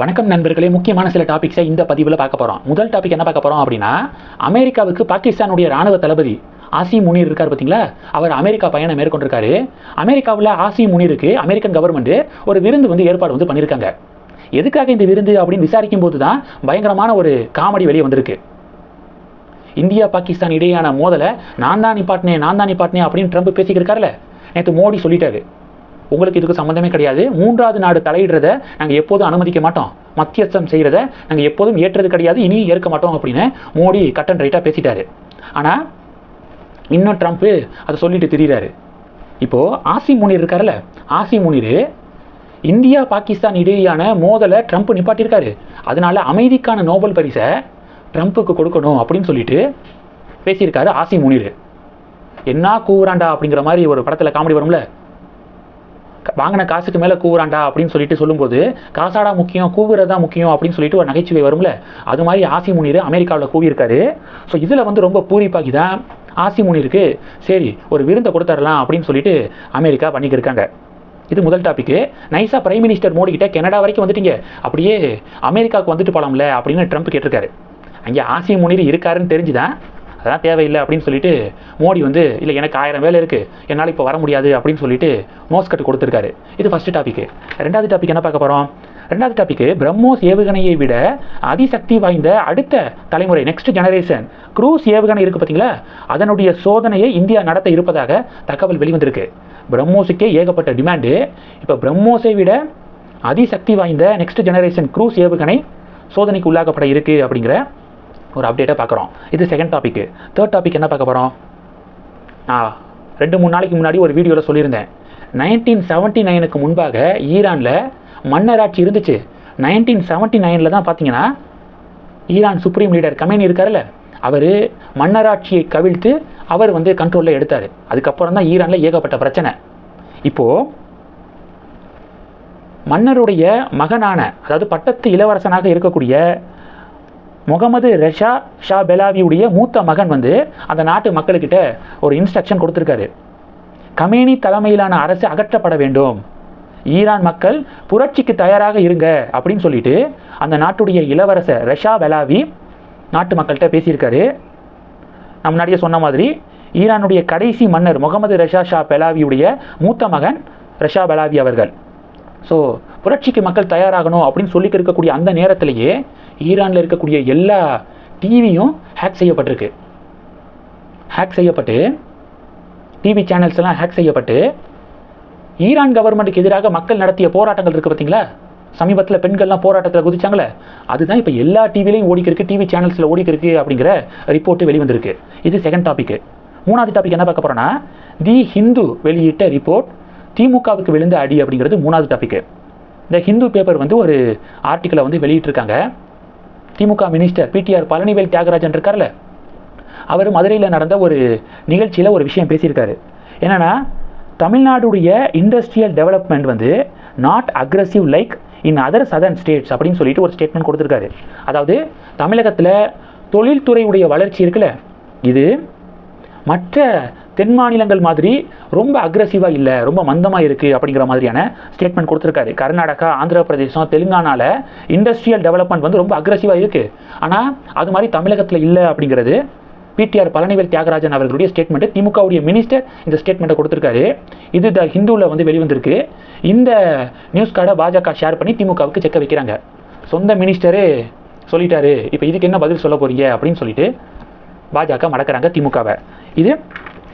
வணக்கம் நண்பர்களே முக்கியமான சில டாபிக்ஸை இந்த பதிவில் பார்க்க போகிறோம் முதல் டாபிக் என்ன பார்க்க போகிறோம் அப்படின்னா அமெரிக்காவுக்கு பாகிஸ்தானுடைய ராணுவ தளபதி ஆசி முனீர் இருக்கார் பார்த்தீங்களா? அவர் அமெரிக்கா பயணம் மேற்கொண்டிருக்காரு. அமெரிக்காவில் ஆசி முனீருக்கு அமெரிக்கன் கவர்மெண்ட் ஒரு விருந்து வந்து ஏற்பாடு வந்து பண்ணியிருக்காங்க. எதுக்காக இந்த விருந்து அப்படின்னு விசாரிக்கும் போது தான் பயங்கரமான ஒரு காமெடி வெளியே வந்திருக்கு. இந்தியா பாகிஸ்தான் இடையேயான மோதலை நான் தான் நிப்பாட்டினேன் நான் தான் நிப்பாட்டினேன் அப்படின்னு ட்ரம்ப் பேசிக்கிருக்காருல்ல நேற்று மோடி சொல்லிட்டாரு. உங்களுக்கு இதுக்கு சம்மந்தமே கிடையாது. மூன்றாவது நாடு தலையிடுறத நாங்கள் எப்போதும் அனுமதிக்க மாட்டோம். மத்தியஸ்தம் செய்கிறத நாங்கள் எப்போதும் ஏற்றது கிடையாது. இனி ஏற்க மாட்டோம் அப்படின்னு மோடி கட்டன் ரைட்டாக பேசிட்டாரு. ஆனால் இன்னும் ட்ரம்ப்பு அதை சொல்லிட்டு திரியிறாரு. இப்போது ஆசி முனீர் இருக்கார்ல ஆசி முனீர் இந்தியா பாகிஸ்தான் இடையேயான மோதலை ட்ரம்ப் நிப்பாட்டியிருக்காரு. அதனால அமைதிக்கான நோபல் பரிசை ட்ரம்ப்புக்கு கொடுக்கணும் அப்படின்னு சொல்லிட்டு பேசியிருக்காரு ஆசி முனீர். என்ன கூவுறாண்டா அப்படிங்கிற மாதிரி ஒரு படத்தில் காமெடி வரும்ல? வாங்கின காசுக்கு மேலே கூவுறாண்டா அப்படின்னு சொல்லிட்டு சொல்லும்போது காசாடா முக்கியம் கூவுறதா முக்கியம் அப்படின்னு சொல்லிட்டு ஒரு நகைச்சுவை வரும்ல? அது மாதிரி ஆசி முனீர் அமெரிக்காவில் கூவியிருக்காரு. ஸோ இதில் வந்து ரொம்ப பூரிப்பாகி தான் ஆசி முனீருக்கு சரி ஒரு விருந்தை கொடுத்துடலாம் அப்படின்னு சொல்லிட்டு அமெரிக்கா பண்ணிக்கிருக்காங்க இது முதல் டாபிக்கு நைஸாக பிரைம் மினிஸ்டர் மோடி கிட்ட கனடா வரைக்கும் வந்துட்டீங்க. அப்படியே அமெரிக்காவுக்கு வந்துட்டு போகலாம்ல அப்படின்னு ட்ரம்ப் கேட்டிருக்காரு. அங்கே ஆசி முனீர் இருக்காருன்னு தெரிஞ்சுதான் அதெல்லாம் தேவையில்லை அப்படின்னு சொல்லிட்டு மோடி வந்து இல்லை எனக்கு ஆயிரம் வேலை இருக்குது என்னால் இப்போ வர முடியாது அப்படின்னு சொல்லிட்டு நோஸ் கட்டு கொடுத்துருக்காரு. இது ஃபஸ்ட்டு டாபிக் ரெண்டாவது டாபிக் என்ன பார்க்க போகிறோம் ரெண்டாவது டாபிக் பிரம்மோஸ் ஏவுகணையை விட அதிசக்தி வாய்ந்த அடுத்த தலைமுறை நெக்ஸ்ட் ஜெனரேஷன் க்ரூஸ் ஏவுகணை இருக்குது பார்த்தீங்களா? அதனுடைய சோதனையை இந்தியா நடத்த இருப்பதாக தகவல் வெளிவந்திருக்கு. பிரம்மோஸுக்கே ஏகப்பட்ட டிமாண்டு இப்போ பிரம்மோஸை விட அதிசக்தி வாய்ந்த நெக்ஸ்ட் ஜெனரேஷன் க்ரூஸ் ஏவுகணை சோதனைக்கு உள்ளாக்கப்பட இருக்குது அப்படிங்கிற ஒரு அப்டேட்டை பார்க்குறோம். இது செகண்ட் டாப்பிக்கு தேர்ட் டாபிக் என்ன பார்க்க போகிறோம் நான் ரெண்டு மூணு நாளைக்கு முன்னாடி ஒரு வீடியோவில் சொல்லியிருந்தேன். நைன்டீன் செவன்ட்டி நைனுக்கு முன்பாக ஈரானில் மன்னராட்சி இருந்துச்சு. நைன்டீன் செவன்ட்டி நைனில் தான் பார்த்தீங்கன்னா ஈரான் சுப்ரீம் லீடர் கமேனி இருக்கார்ல அவர் மன்னராட்சியை கவிழ்த்து அவர் வந்து கண்ட்ரோலில் எடுத்தார். அதுக்கப்புறம் தான் ஈரானில் ஏகப்பட்ட பிரச்சனை. இப்போது மன்னருடைய மகனான அதாவது பட்டத்து இளவரசனாக இருக்கக்கூடிய முகமது ரெஷா ஷா பெலாவியுடைய மூத்த மகன் வந்து அந்த நாட்டு மக்களுக்கிட்ட ஒரு இன்ஸ்ட்ரக்ஷன் கொடுத்துருக்காரு. கமேனி தலைமையிலான அரசு அகற்றப்பட வேண்டும். ஈரான் மக்கள் புரட்சிக்கு தயாராக இருங்க அப்படின்னு சொல்லிட்டு அந்த நாட்டுடைய இளவரசர் ரெஷா பெலாவி நாட்டு மக்கள்கிட்ட பேசியிருக்காரு. நான் முன்னாடியே சொன்ன மாதிரி ஈரானுடைய கடைசி மன்னர் முகமது ரெஷா ஷா பெலாவியுடைய மூத்த மகன் ரெஷா பெலாவி அவர்கள். ஸோ புரட்சிக்கு மக்கள் தயாராகணும் அப்படின்னு சொல்லி இருக்கக்கூடிய அந்த நேரத்திலேயே ஈரானில் இருக்கக்கூடிய எல்லா டிவியும் ஹேக் செய்யப்பட்டிருக்கு. ஹேக் செய்யப்பட்டு டிவி சேனல்ஸ் எல்லாம் ஹேக் செய்யப்பட்டு ஈரான் கவர்மெண்ட்டுக்கு எதிராக மக்கள் நடத்திய போராட்டங்கள் இருக்குது பார்த்தீங்களா சமீபத்தில் பெண்கள்லாம் போராட்டத்தில் குதிச்சாங்களே அதுதான் இப்போ எல்லா டிவிலையும் ஓடிக்கிருக்கு டிவி சேனல்ஸில் ஓடிக்கிருக்கு அப்படிங்கிற ரிப்போர்ட்டு வெளிவந்திருக்கு. இது செகண்ட் டாபிக்கு மூணாவது டாபிக் என்ன பார்க்க போகிறோன்னா தி ஹிந்து வெளியிட்ட ரிப்போர்ட் திமுகவுக்கு விழுந்த அடி அப்படிங்கிறது மூணாவது டாபிக்கு இந்த ஹிந்து பேப்பர் வந்து ஒரு ஆர்டிக்கலை வந்து வெளியிட்டிருக்காங்க. திமுக மினிஸ்டர் பிடிஆர் பழனிவேல் தியாகராஜன் இருக்கார்ல அவர் மதுரையில் நடந்த ஒரு நிகழ்ச்சியில் ஒரு விஷயம் பேசியிருக்காரு. என்னென்னா தமிழ்நாடுடைய இண்டஸ்ட்ரியல் டெவலப்மெண்ட் வந்து not aggressive like in other southern states அப்படின்னு சொல்லிட்டு ஒரு ஸ்டேட்மெண்ட் கொடுத்துருக்காரு. அதாவது தமிழகத்தில் தொழில்துறையுடைய வளர்ச்சி இருக்குல்ல. இது மற்ற தென் மாநிலங்கள் மாதிரி ரொம்ப அக்ரஸிவாக இல்லை ரொம்ப மந்தமாக இருக்குது அப்படிங்கிற மாதிரியான ஸ்டேட்மெண்ட் கொடுத்துருக்காரு. கர்நாடகா ஆந்திர பிரதேசம் தெலுங்கானாவில் இண்டஸ்ட்ரியல் டெவலப்மெண்ட் வந்து ரொம்ப அக்ரஸிவாக இருக்குது ஆனால் அது மாதிரி தமிழகத்தில் இல்லை அப்படிங்கிறது பிடிஆர் பழனிவேல் தியாகராஜன் அவர்களுடைய ஸ்டேட்மெண்ட் திமுகவுடைய மினிஸ்டர் இந்த ஸ்டேட்மெண்ட்டை கொடுத்துருக்காரு. இது த ஹிந்துவில் வந்து வெளிவந்திருக்கு. இந்த நியூஸ் கார்டை பாஜக ஷேர் பண்ணி திமுகவுக்கு செக்க வைக்கிறாங்க. சொந்த மினிஸ்டரே சொல்லிட்டாரு. இப்போ இதுக்கு என்ன பதில் சொல்ல போகிறீங்க அப்படின்னு சொல்லிட்டு பாஜக மடக்கிறாங்க திமுகவை. இது